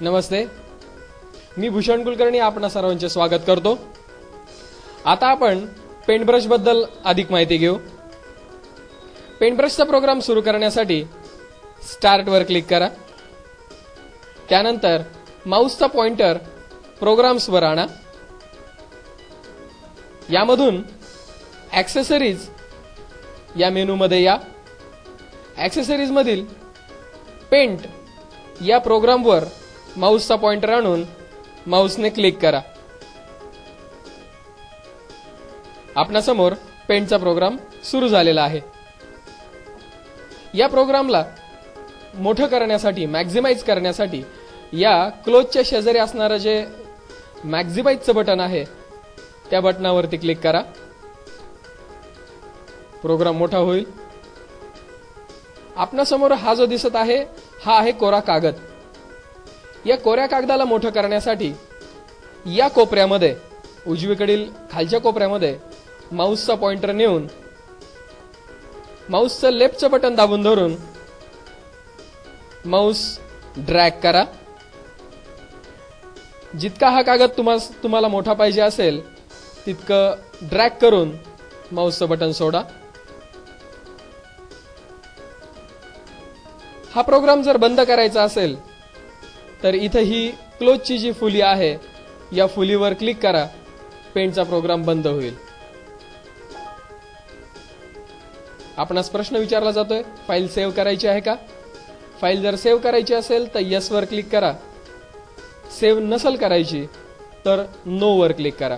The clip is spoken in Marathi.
नमस्ते. मी भूषण कुलकर्णी आपणा सर्वांचे स्वागत करतो. आता आपण पेंटब्रशबद्दल अधिक माहिती घेऊ. पेंटब्रशचा प्रोग्राम सुरू करण्यासाठी स्टार्टवर क्लिक करा. त्यानंतर माऊसचा पॉइंटर प्रोग्राम्सवर आणा. यामधून ॲक्सेसरीज या मेनूमध्ये या. ॲक्सेसरीजमधील पेंट या प्रोग्रामवर माऊसचा पॉइंटर आणून माऊसने क्लिक करा. आपणासमोर पेंटचा प्रोग्राम सुरू झालेला आहे. या प्रोग्रामला मोठं करण्यासाठी मॅक्झिमाइज करण्यासाठी या क्लोजच्या शेजारी असणारं जे मॅक्झिमाइजचं बटन आहे त्या बटनावरती क्लिक करा. प्रोग्राम मोठा होईल. आपणासमोर हा जो दिसत आहे हा आहे कोरा कागद. या कोऱ्या कागदाला मोठं करण्यासाठी या कोपऱ्यामध्ये उजवीकडील खालच्या कोपऱ्यामध्ये माऊसचा पॉइंटर नेऊन माऊसचं लेफ्टचं बटन दाबून धरून माऊस ड्रॅग करा. जितका हा कागद तुम्हा तुम्हाला मोठा पाहिजे असेल तितकं ड्रॅग करून माऊसचं बटन सोडा. हा प्रोग्राम जर बंद करायचा असेल तर इथं ही क्लोजची जी फुली आहे या फुलीवर क्लिक करा. पेंटचा प्रोग्राम बंद होईल. आपणास प्रश्न विचारला जातोय फाईल सेव्ह करायची आहे का? फाईल जर सेव्ह करायची असेल तर यस वर क्लिक करा. सेव्ह नसल करायची तर नो वर क्लिक करा.